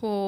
who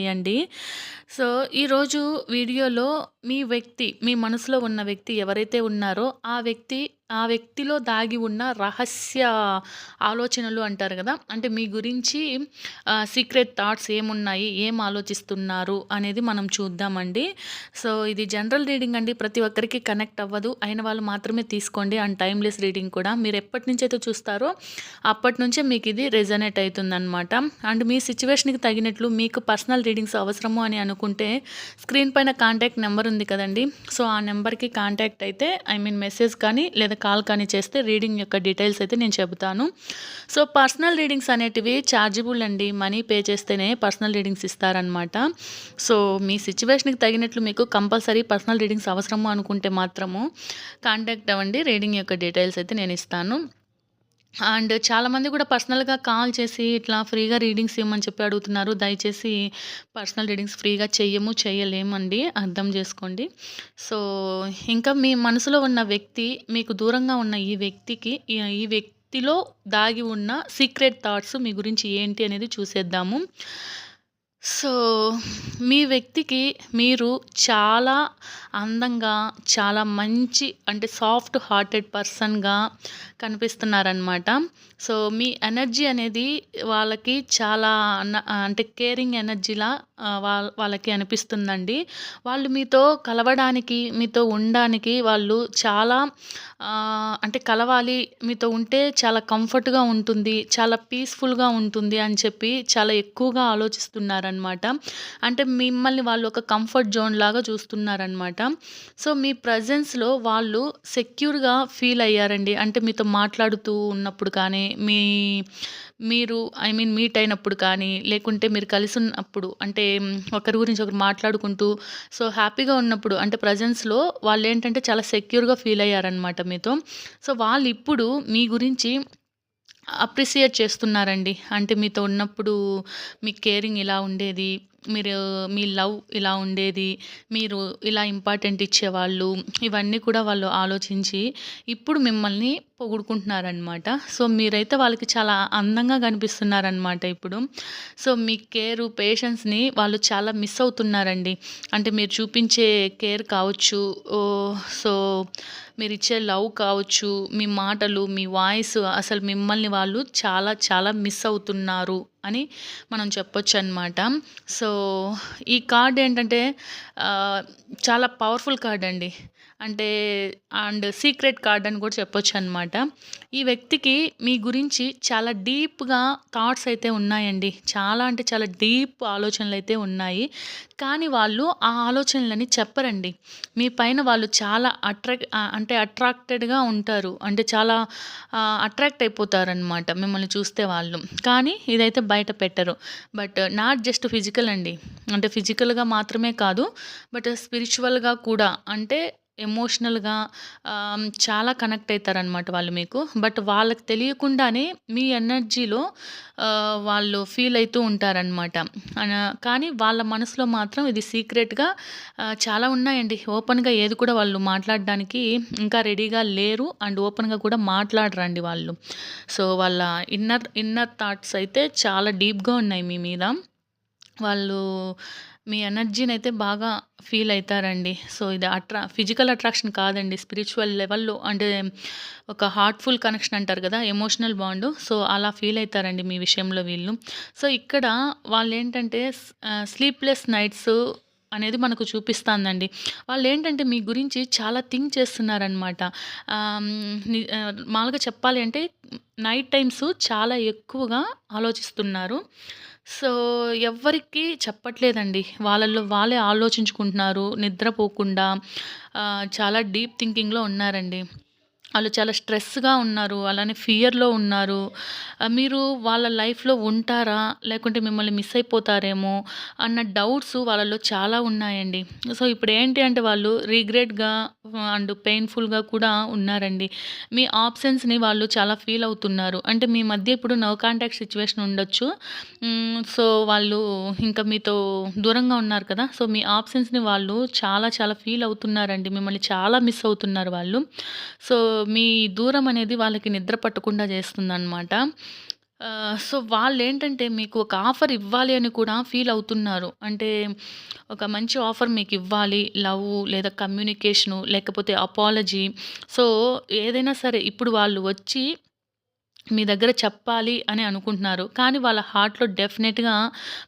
చేయండి. So ఈరోజు వీడియోలో మీ వ్యక్తి మీ మనసులో ఉన్న వ్యక్తి ఎవరైతే ఉన్నారో ఆ వ్యక్తి ఆ వ్యక్తిలో దాగి ఉన్న రహస్య ఆలోచనలు అంటారు కదా అంటే మీ గురించి సీక్రెట్ థాట్స్ ఏమున్నాయి ఏం ఆలోచిస్తున్నారు అనేది మనం చూద్దామండి. సో ఇది జనరల్ రీడింగ్ అండి ప్రతి ఒక్కరికి కనెక్ట్ అవ్వదు అయిన వాళ్ళు మాత్రమే తీసుకోండి అండ్ టైమ్లెస్ రీడింగ్ కూడా. మీరు ఎప్పటి నుంచి అయితే చూస్తారో అప్పటి నుంచే మీకు ఇది రెజనేట్ అవుతుందన్నమాట. అండ్ మీ సిచ్యువేషన్కి తగినట్లు మీకు పర్సనల్ రీడింగ్స్ అవసరము అని అనుకుంటే స్క్రీన్ పైన కాంటాక్ట్ నెంబర్ ఉంది కదండి. సో ఆ నెంబర్కి కాంటాక్ట్ అయితే ఐ మీన్ మెసేజ్ కానీ లేదా కాల్ కానీ చేస్తే రీడింగ్ యొక్క డీటెయిల్స్ అయితే నేను చెబుతాను. సో పర్సనల్ రీడింగ్స్ అనేటివి ఛార్జబుల్ అండి. మనీ పే చేస్తేనే పర్సనల్ రీడింగ్స్ ఇస్తారనమాట సో మీ సిచ్యువేషన్కి తగినట్లు మీకు కంపల్సరీ పర్సనల్ రీడింగ్స్ అవసరము అనుకుంటే మాత్రము కాంటాక్ట్ అవ్వండి. రీడింగ్ యొక్క డీటెయిల్స్ అయితే నేను ఇస్తాను. అండ్ చాలామంది కూడా పర్సనల్‌గా కాల్ చేసి ఇట్లా ఫ్రీగా రీడింగ్స్ ఇవ్వమని చెప్పి అడుగుతున్నారు. దయచేసి పర్సనల్ రీడింగ్స్ ఫ్రీగా చెయ్యము, చేయలేమండి. అర్థం చేసుకోండి. సో, ఇంకా మీ మనసులో ఉన్న వ్యక్తి, మీకు దూరంగా ఉన్న ఈ వ్యక్తికి ఈ వ్యక్తిలో దాగి ఉన్న సీక్రెట్ థాట్స్ మీ గురించి ఏంటి అనేది చూసేద్దాము. సో, మీ వ్యక్తికి మీరు చాలా అందంగా, చాలా మంచి అంటే సాఫ్ట్ హార్టెడ్ పర్సన్‌గా కనిపిస్తున్నారనమాట. సో, మీ ఎనర్జీ అనేది వాళ్ళకి చాలా అంటే కేరింగ్ ఎనర్జీలా వాళ్ళ వాళ్ళకి అనిపిస్తుందండి. వాళ్ళు మీతో కలవడానికి, మీతో ఉండడానికి వాళ్ళు చాలా అంటే కలవాలి, మీతో ఉంటే చాలా కంఫర్ట్‌గా ఉంటుంది, చాలా పీస్‌ఫుల్‌గా ఉంటుంది అని చెప్పి చాలా ఎక్కువగా ఆలోచిస్తున్నారనమాట. అంటే మిమ్మల్ని వాళ్ళు ఒక కంఫర్ట్ జోన్ లాగా చూస్తున్నారనమాట. సో, మీ ప్రజెన్స్‌లో వాళ్ళు సెక్యూర్‌గా ఫీల్ అయ్యారండి. అంటే మీతో మాట్లాడుతూ ఉన్నప్పుడు కానీ, మీ మీరు ఐ మీన్ మీట్ అయినప్పుడు కానీ, లేకుంటే మీరు కలిసి ఉన్నప్పుడు అంటే ఒకరి గురించి ఒకరు మాట్లాడుకుంటూ సో, హ్యాపీగా ఉన్నప్పుడు అంటే ప్రజెన్స్‌లో వాళ్ళేంటంటే చాలా సెక్యూర్‌గా ఫీల్ అయ్యారనమాట మీతో. సో, వాళ్ళు ఇప్పుడు మీ గురించి అప్రిసియేట్ చేస్తున్నారండి. అంటే మీతో ఉన్నప్పుడు మీ కేరింగ్ ఇలా ఉండేది. మీరు మీ లవ్ ఇలా ఉండేది. మీరు ఇలా ఇంపార్టెంట్ ఇచ్చేవాళ్ళు. ఇవన్నీ కూడా వాళ్ళు ఆలోచించి ఇప్పుడు మిమ్మల్ని పొగుడుకుంటున్నారనమాట. సో, మీరైతే వాళ్ళకి చాలా అందంగా కనిపిస్తున్నారనమాట ఇప్పుడు. సో, మీ కేరు, పేషెన్స్‌ని వాళ్ళు చాలా మిస్ అవుతున్నారండి. అంటే మీరు చూపించే కేర్ కావచ్చు. సో, మీరిచ్చే లవ్ కావచ్చు, మీ మాటలు, మీ వాయిస్ అసలు మిమ్మల్ని వాళ్ళు చాలా చాలా మిస్ అవుతున్నారు అని మనం చెప్పొచ్చనమాట. సో, ఈ కార్డ్ ఏంటంటే చాలా పవర్‌ఫుల్ కార్డ్ అండి. అంటే అండ్ సీక్రెట్ కార్డ్ అని కూడా చెప్పొచ్చనమాట. ఈ వ్యక్తికి మీ గురించి చాలా డీప్‌గా థాట్స్ అయితే ఉన్నాయండి. చాలా అంటే చాలా డీప్ ఆలోచనలు అయితే ఉన్నాయి. కానీ వాళ్ళు ఆ ఆలోచనలని చెప్పరండి. మీ పైన వాళ్ళు చాలా అట్రాక్ట్ అంటే అట్రాక్టెడ్‌గా ఉంటారు. అంటే చాలా అట్రాక్ట్ అయిపోతారనమాట మిమ్మల్ని చూస్తే వాళ్ళు. కానీ ఇదైతే బయట పెట్టరు. బట్ నాట్ జస్ట్ ఫిజికల్ అండి. అంటే ఫిజికల్‌గా మాత్రమే కాదు. బట్ స్పిరిచువల్‌గా కూడా అంటే ఎమోషనల్‌గా చాలా కనెక్ట్ అవుతారనమాట వాళ్ళు మీకు. బట్ వాళ్ళకి తెలియకుండానే మీ ఎనర్జీలో వాళ్ళు ఫీల్ అవుతూ ఉంటారనమాట. కానీ వాళ్ళ మనసులో మాత్రం ఇది సీక్రెట్‌గా చాలా ఉన్నాయండి. ఓపెన్‌గా ఏది కూడా వాళ్ళు మాట్లాడడానికి ఇంకా రెడీగా లేరు. అండ్ ఓపెన్‌గా కూడా మాట్లాడరండి వాళ్ళు. సో, వాళ్ళ ఇన్నర్ ఇన్నర్ థాట్స్ అయితే చాలా డీప్‌గా ఉన్నాయి మీ మీద. వాళ్ళు మీ ఎనర్జీని అయితే బాగా ఫీల్ అవుతారండి. సో, ఇది అట్రా ఫిజికల్ అట్రాక్షన్ కాదండి. స్పిరిచువల్ లెవెల్‌లో అంటే ఒక హార్ట్‌ఫుల్ కనెక్షన్ అంటారు కదా! Emotional bond. సో, అలా ఫీల్ అవుతారండి మీ విషయంలో వీళ్ళు. సో, ఇక్కడ వాళ్ళు ఏంటంటే స్లీప్‌లెస్ నైట్స్ అనేది మనకు చూపిస్తాందండి. వాళ్ళేంటంటే మీ గురించి చాలా థింక్ చేస్తున్నారనమాట. మామూలుగా చెప్పాలి అంటే నైట్ టైమ్స్ చాలా ఎక్కువగా ఆలోచిస్తున్నారు. సో, ఎవ్వరికీ చెప్పట్లేదండి. వాళ్ళల్లో వాళ్ళే ఆలోచించుకుంటున్నారు. నిద్రపోకుండా చాలా డీప్ థింకింగ్‌లో ఉన్నారండి. వాళ్ళు చాలా స్ట్రెస్‌గా ఉన్నారు. అలానే ఫియర్‌లో ఉన్నారు. మీరు వాళ్ళ లైఫ్‌లో ఉంటారా? లేకుంటే మిమ్మల్ని మిస్ అయిపోతారేమో అన్న డౌట్స్ వాళ్ళలో చాలా ఉన్నాయండి. సో, ఇప్పుడు ఏంటి అంటే వాళ్ళు రిగ్రెట్‌గా అండ్ పెయిన్‌ఫుల్‌గా కూడా ఉన్నారండి. మీ ఆప్షన్స్ని వాళ్ళు చాలా ఫీల్ అవుతున్నారు. అంటే మీ మధ్య ఇప్పుడు నో కాంటాక్ట్ సిచ్యువేషన్ ఉండొచ్చు. సో, వాళ్ళు ఇంకా మీతో దూరంగా ఉన్నారు కదా! సో, మీ ఆప్షన్స్ని వాళ్ళు చాలా చాలా ఫీల్ అవుతున్నారండి. మిమ్మల్ని చాలా మిస్ అవుతున్నారు వాళ్ళు. సో, మీ దూరం అనేది వాళ్ళకి నిద్ర పట్టకుండా చేస్తుందనమాట. సో సో, వాళ్ళేంటంటే మీకు ఒక ఆఫర్ ఇవ్వాలి అని కూడా ఫీల్ అవుతున్నారు. అంటే ఒక మంచి ఆఫర్ మీకు ఇవ్వాలి లవ్ లేదా కమ్యూనికేషను లేకపోతే అపాలజీ. సో, ఏదైనా సరే ఇప్పుడు వాళ్ళు వచ్చి మీ దగ్గర చెప్పాలి అని అనుకుంటున్నారు. కానీ వాళ్ళ హార్ట్‌లో డెఫినెట్‌గా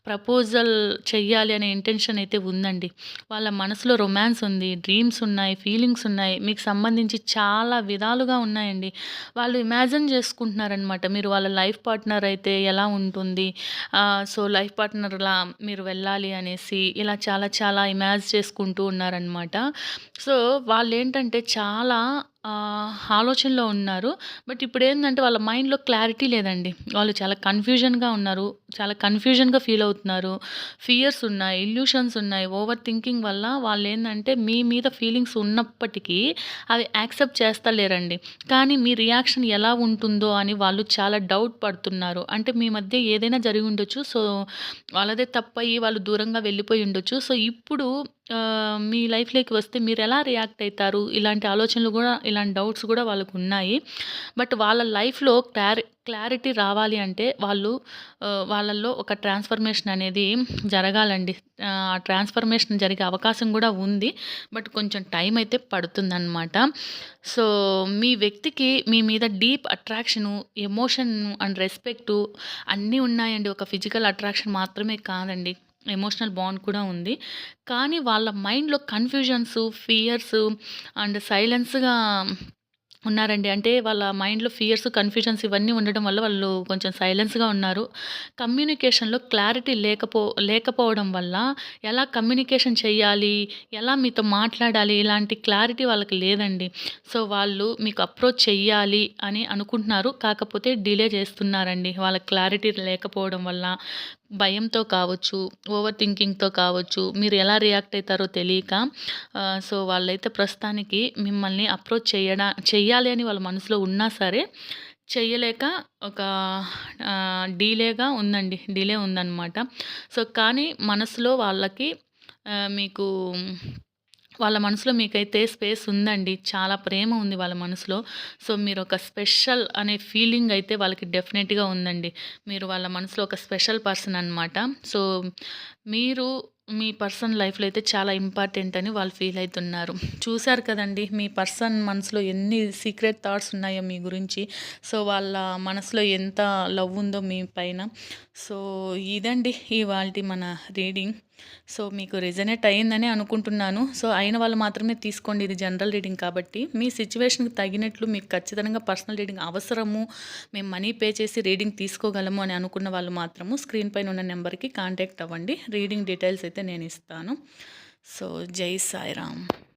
ప్రపోజల్ చెయ్యాలి అనే ఇంటెన్షన్ అయితే ఉందండి. వాళ్ళ మనసులో రొమాన్స్ ఉంది. డ్రీమ్స్ ఉన్నాయి. ఫీలింగ్స్ ఉన్నాయి. మీకు సంబంధించి చాలా విధాలుగా ఉన్నాయండి. వాళ్ళు ఇమాజిన్ చేసుకుంటున్నారనమాట. మీరు వాళ్ళ లైఫ్ పార్ట్నర్ అయితే ఎలా ఉంటుంది? సో, లైఫ్ పార్ట్నర్‌లా మీరు వెళ్ళాలి అనేసి ఇలా చాలా చాలా ఇమాజ్ చేసుకుంటూ ఉన్నారనమాట. సో, వాళ్ళు ఏంటంటే చాలా ఆలోచనలో ఉన్నారు. బట్ ఇప్పుడేందంటే వాళ్ళ మైండ్‌లో క్లారిటీ లేదండి. వాళ్ళు చాలా కన్‌ఫ్యూజన్‌గా ఉన్నారు. చాలా కన్‌ఫ్యూజన్‌గా ఫీల్ అవుతున్నారు. ఫియర్స్ ఉన్నాయి. ఇల్యూషన్స్ ఉన్నాయి. ఓవర్ థింకింగ్ వల్ల వాళ్ళు ఏంటంటే మీ మీద ఫీలింగ్స్ ఉన్నప్పటికీ అవి యాక్సెప్ట్ చేస్తలేరండి. కానీ మీ రియాక్షన్ ఎలా ఉంటుందో అని వాళ్ళు చాలా డౌట్ పడుతున్నారు. అంటే మీ మధ్య ఏదైనా జరిగి ఉండొచ్చు. సో, వాళ్ళదే తప్పయి వాళ్ళు దూరంగా వెళ్ళిపోయి ఉండొచ్చు. సో, ఇప్పుడు మీ లైఫ్‌లోకి వస్తే మీరు ఎలా రియాక్ట్ అవుతారు ఇలాంటి ఆలోచనలు కూడా ఇలాంటి డౌట్స్ కూడా వాళ్ళకు ఉన్నాయి బట్ వాళ్ళ లైఫ్‌లో క్లారి క్లారిటీ రావాలి అంటే వాళ్ళు వాళ్ళల్లో ఒక ట్రాన్స్‌ఫర్మేషన్ అనేది జరగాలండి. ఆ ట్రాన్స్‌ఫర్మేషన్ జరిగే అవకాశం కూడా ఉంది. బట్ కొంచెం టైం అయితే పడుతుందనమాట. సో, మీ వ్యక్తికి మీ మీద deep attraction, emotion and respect అన్నీ ఉన్నాయండి. ఒక ఫిజికల్ అట్రాక్షన్ మాత్రమే కాదండి. ఎమోషనల్ బాండ్ కూడా ఉంది. కానీ వాళ్ళ మైండ్‌లో కన్‌ఫ్యూజన్సు, ఫియర్సు అండ్ సైలెన్స్‌గా ఉన్నారండి. అంటే వాళ్ళ మైండ్‌లో ఫియర్స్, కన్‌ఫ్యూజన్స్ ఇవన్నీ ఉండడం వల్ల వాళ్ళు కొంచెం సైలెన్స్‌గా ఉన్నారు. కమ్యూనికేషన్‌లో క్లారిటీ లేకపో లేకపోవడం వల్ల ఎలా కమ్యూనికేషన్ చేయాలి? ఎలా మీతో మాట్లాడాలి? ఇలాంటి క్లారిటీ వాళ్ళకి లేదండి. సో, వాళ్ళు మీకు అప్రోచ్ చెయ్యాలి అని అనుకుంటున్నారు. కాకపోతే డిలే చేస్తున్నారండి. వాళ్ళ క్లారిటీ లేకపోవడం వల్ల. భయంతో కావచ్చు, ఓవర్ థింకింగ్‌తో కావచ్చు, మీరు ఎలా రియాక్ట్ అవుతారో తెలియక సో, వాళ్ళైతే ప్రస్తుతానికి మిమ్మల్ని అప్రోచ్ చేయడా చెయ్యాలి అని వాళ్ళ మనసులో ఉన్నా సరే, చెయ్యలేక ఒక డీలేగా ఉందండి. డిలే ఉందనమాట. సో, కానీ మనసులో వాళ్ళకి మీకు వాళ్ళ మనసులో మీకైతే స్పేస్ ఉందండి. చాలా ప్రేమ ఉంది వాళ్ళ మనసులో. సో, మీరొక స్పెషల్ అనే ఫీలింగ్ అయితే వాళ్ళకి డెఫినెట్‌గా ఉందండి. మీరు వాళ్ళ మనసులో ఒక స్పెషల్ పర్సన్ అనమాట. సో, మీరు మీ పర్సన్ లైఫ్‌లో అయితే చాలా ఇంపార్టెంట్ అని వాళ్ళు ఫీల్ అవుతున్నారు చూశారు కదండీ! మీ పర్సన్ మనసులో ఎన్ని సీక్రెట్ థాట్స్ ఉన్నాయో మీ గురించి. సో, వాళ్ళ మనసులో ఎంత లవ్ ఉందో మీ పైన. సో, ఇదండి ఇవాళ మన రీడింగ్. సో, మీకు రిజనేట్ అయ్యిందని అనుకుంటున్నాను. సో, అయిన వాళ్ళు మాత్రమే తీసుకోండి. ఇది జనరల్ రీడింగ్ కాబట్టి. మీ సిచ్యువేషన్కి తగినట్లు మీకు ఖచ్చితంగా పర్సనల్ రీడింగ్ అవసరము, మేము మనీ పే చేసి రీడింగ్ తీసుకోగలము అని అనుకున్న వాళ్ళు మాత్రము స్క్రీన్ పైన ఉన్న నెంబర్‌కి కాంటాక్ట్ అవ్వండి. రీడింగ్ డీటెయిల్స్ అయితే నేను ఇస్తాను. సో, జై సాయిరామ్.